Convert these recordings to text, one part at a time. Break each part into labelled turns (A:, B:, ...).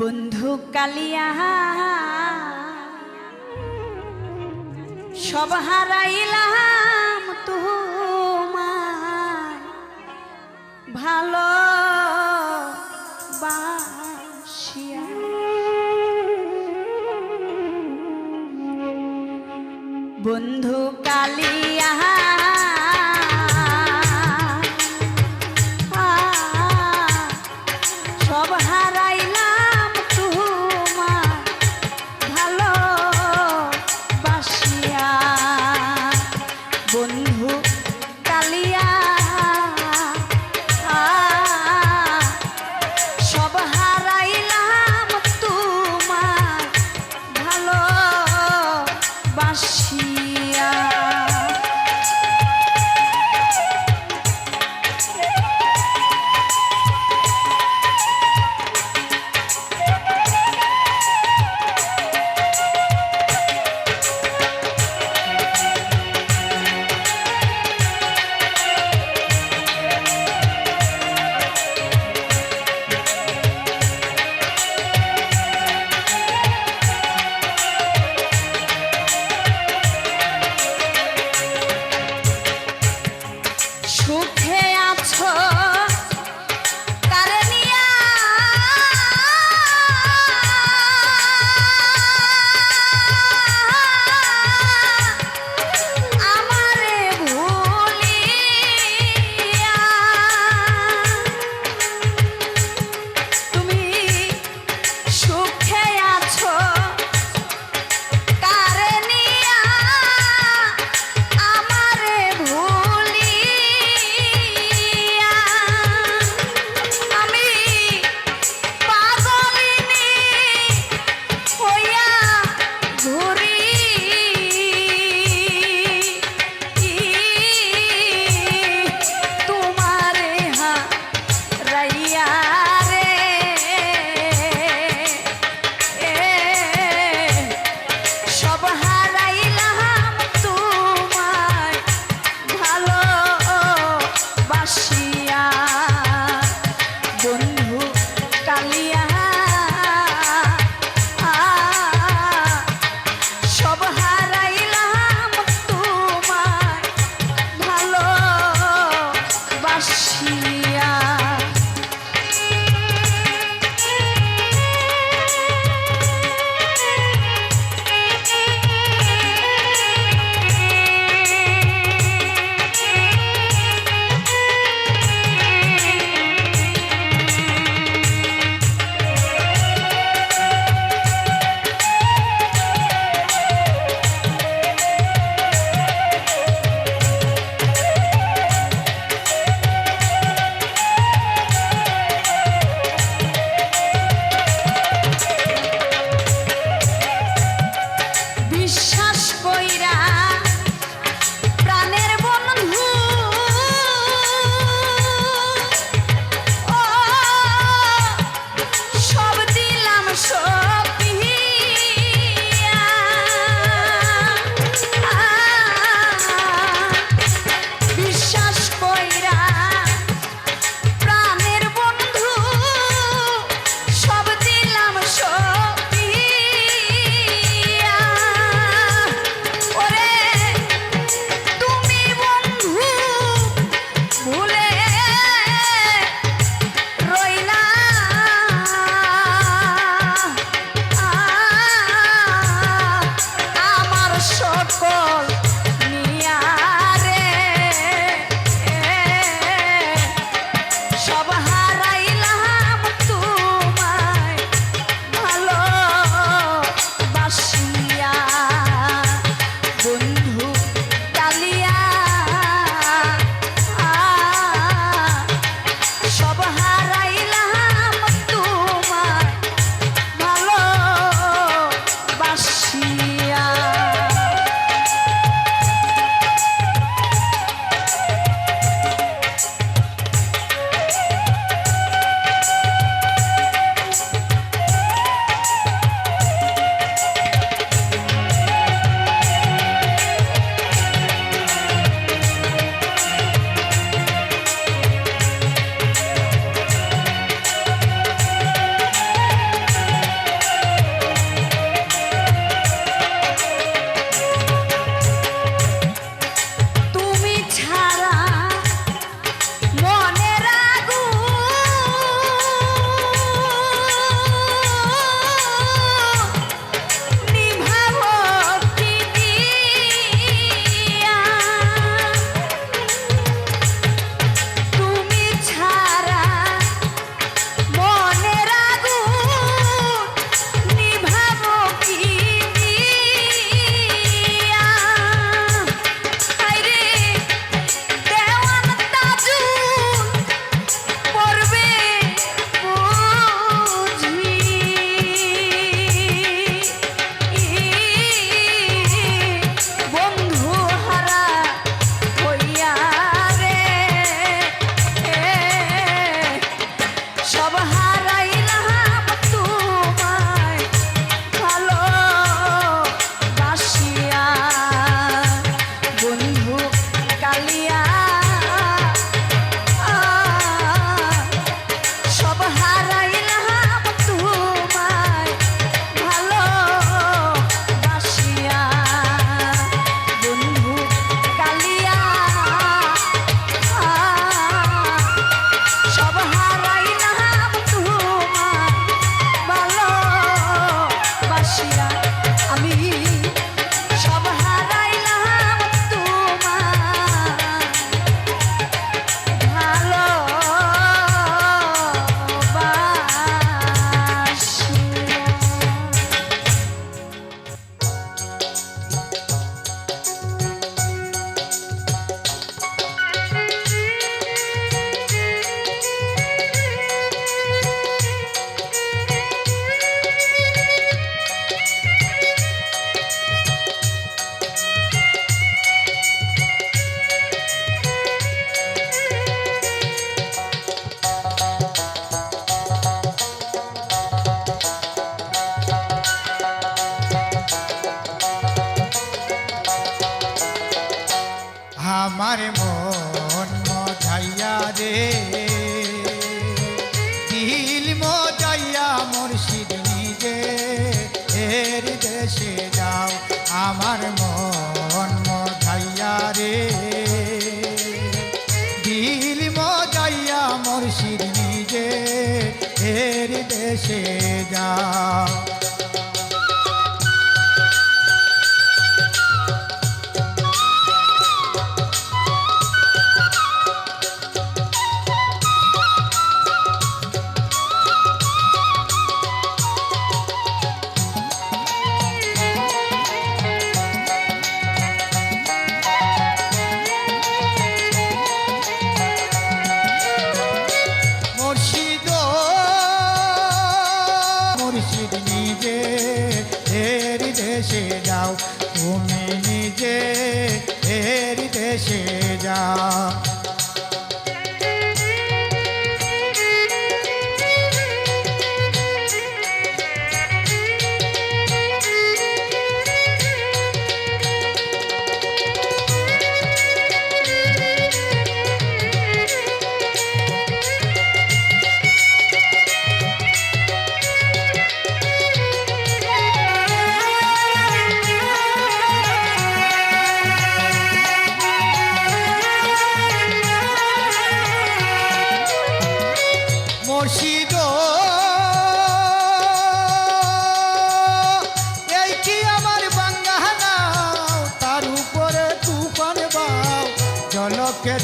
A: বন্ধু কালিয়া সব হারাইলাম তোমার ভালো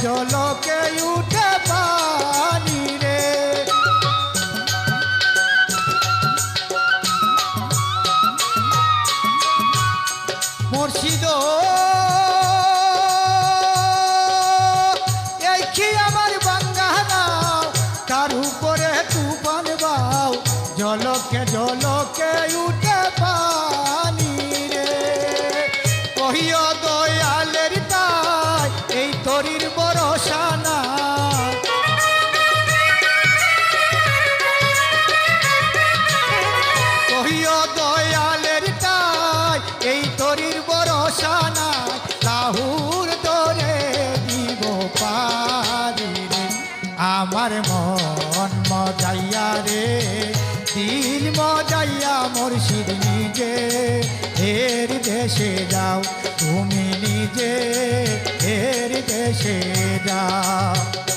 B: yo lo পাইয়া মুর্শিদ নিজে। এর দেশে যাও তুমি নিজে। এর দেশে যাও।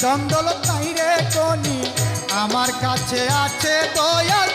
B: চন্দল নাই রে কনি আমার কাছে আছে দয়াল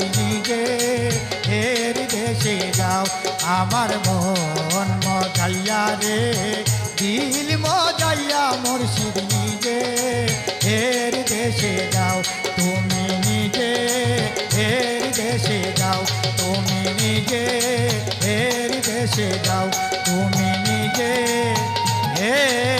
B: নিজের এর দেশে যাও। আমার মন মজাইয়া রে, দিল মজাইয়া মুর্শিদ নিজে। এর দেশে যাও, তুমি নিজে। এর দেশে যাও, তুমি নিজে। এর দেশে যাও, তুমি নিজে। এর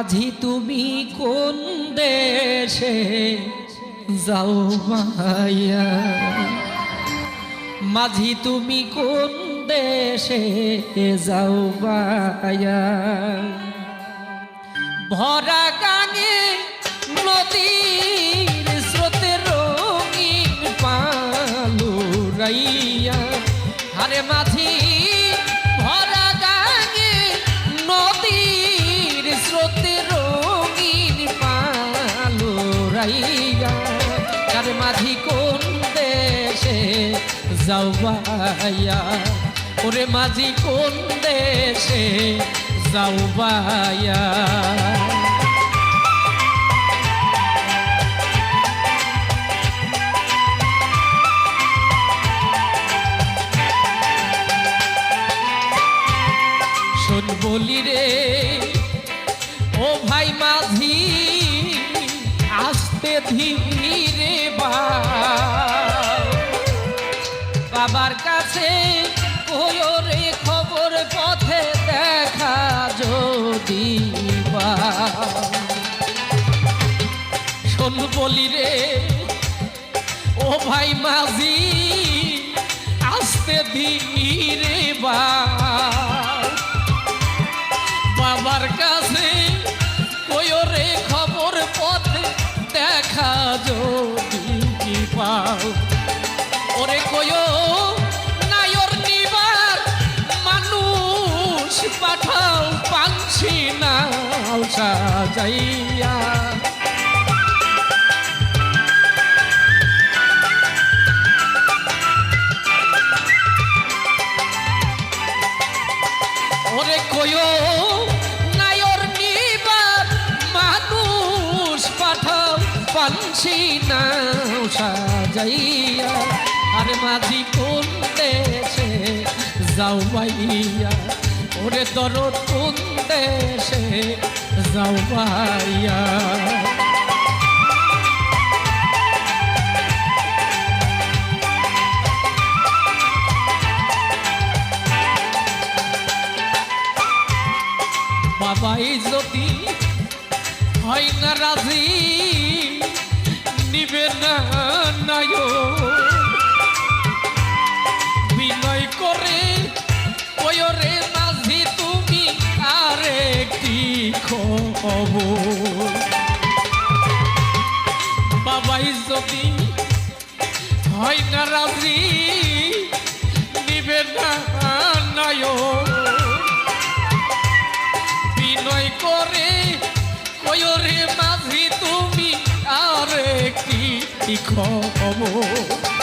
C: মাঝি তুমি কোন দেশে? যাও মায়া। মাঝি তুমি কোন দেশে? যাও মাইয়া ভরা গানে নদীর যাও বায়া ওরে মাঝি কোন দেশে যাও বায়া বলি রে বাবার কাছে রে খবর পথে দেখা যদি শোন বলি রে, ও ভাই মাঝি, আসতে ধীরে বা। বাবার কাছে রে খবর পথে দেখা যদি পাও সাজাইয়া ওরে কয়ো নায়র নিবার মানুষ পাঠাও, পানছি না সাজাইয়া আরে মাঝি কোন দেশে যাও দরদ দেশে যাও বাইয়া বাবাই যদি হয় না রাজি নিবে না নায় খবর বাবাই যদি হয় না রাজি, নিবে না নায় বিনয় করে কয়রে মাঝি, তুমি আর একটি খবর।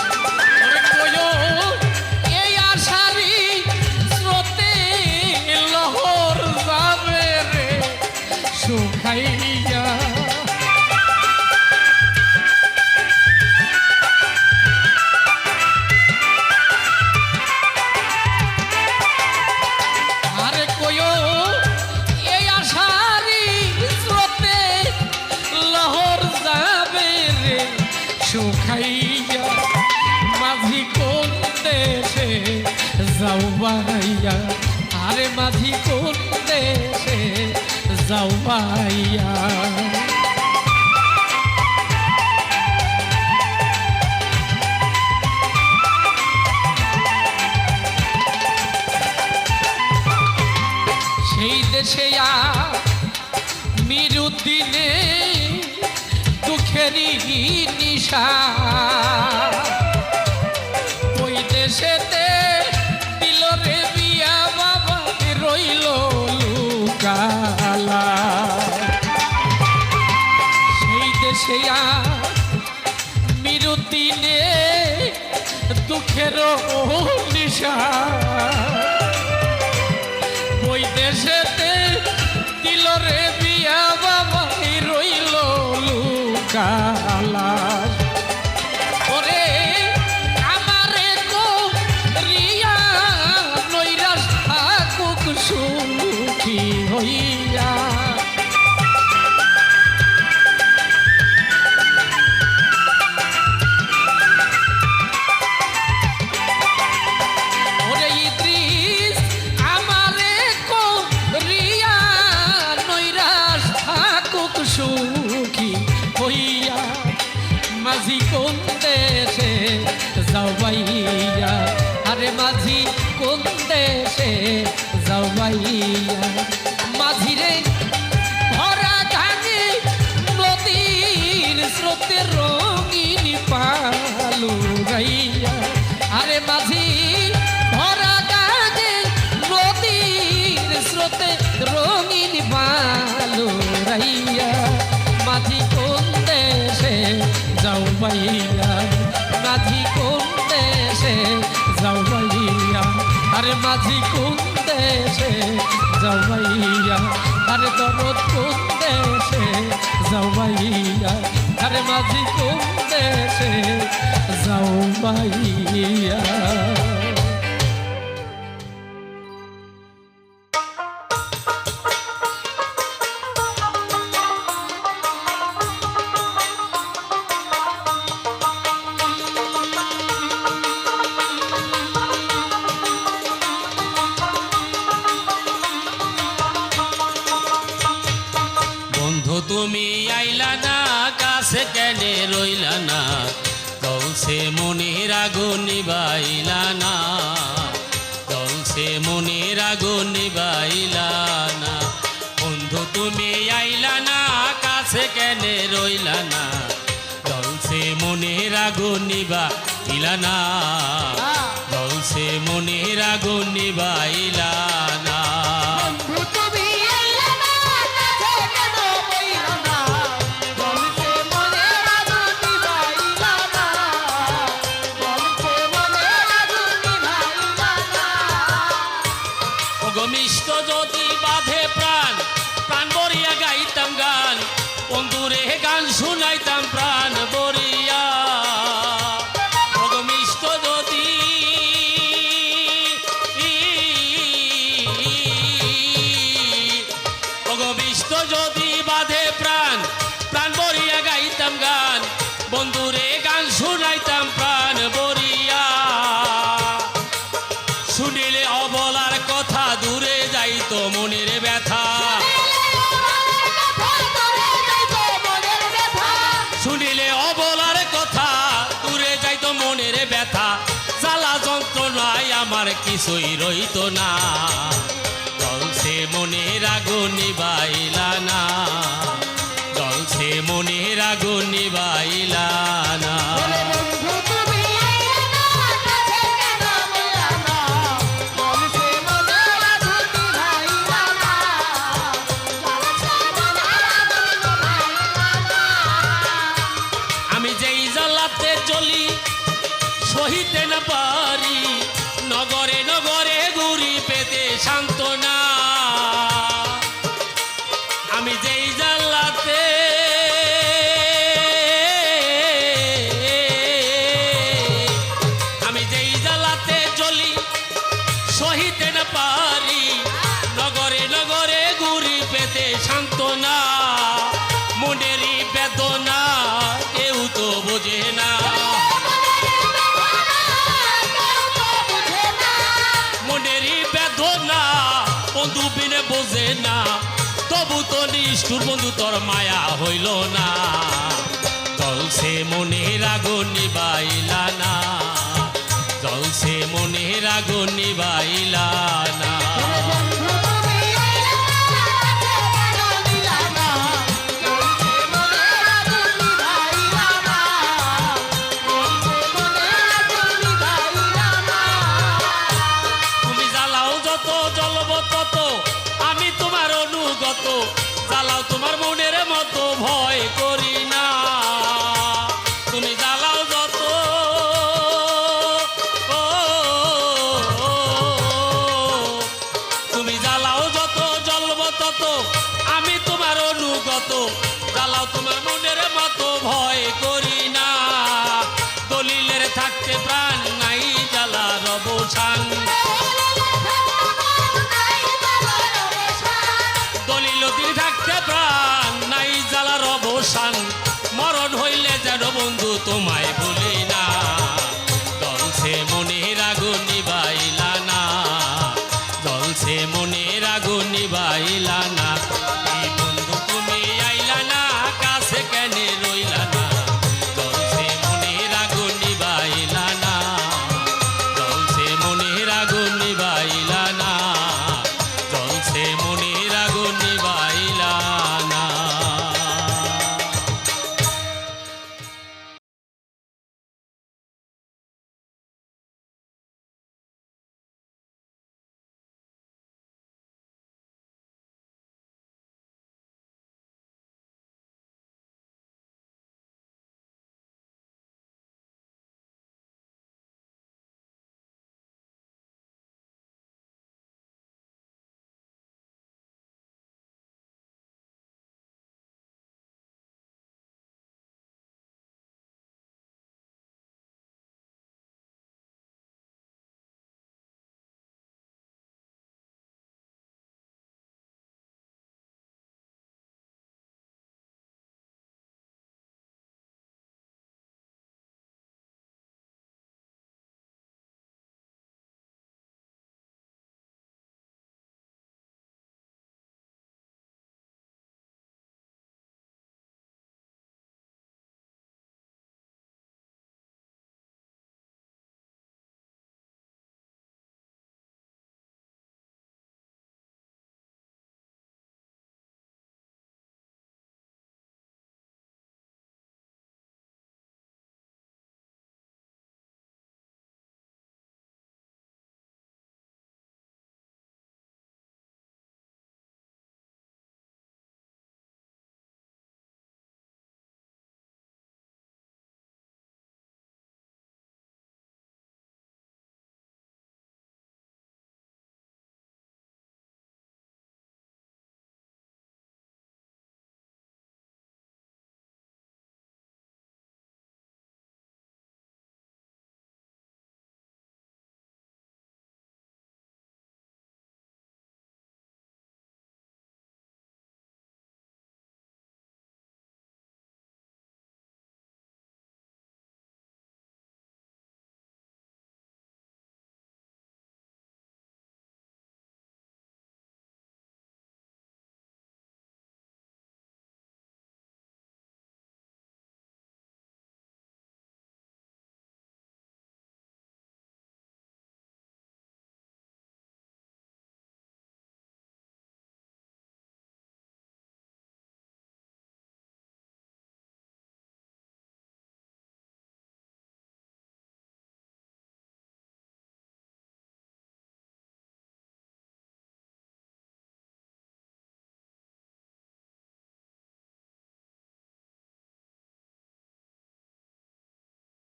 C: দেশে নিরুদ্দিনে দুঃখেরই নিশা। ওই দেশেতে দিল রে বিয়া বাবা রইল লুকালা। সেই দেশে নিরুদ্দিনে দুঃখের নিশা। কালা দরদ কোন দেশে? যাও ভাইয়া আরে মাঝি কোন দেশে? যাও
D: ভাইয়া ব্যথা জ্বালা যন্ত্রণায় আমার কিছুই রইত না। জলসে মনের আগুন
B: নিবাই কত
D: আমি তোমার অনুগত। জ্বালাও তোমার মনের মতো, ভয় করি না। দলিলের থাকতে প্রাণ নাই জ্বালা রবসান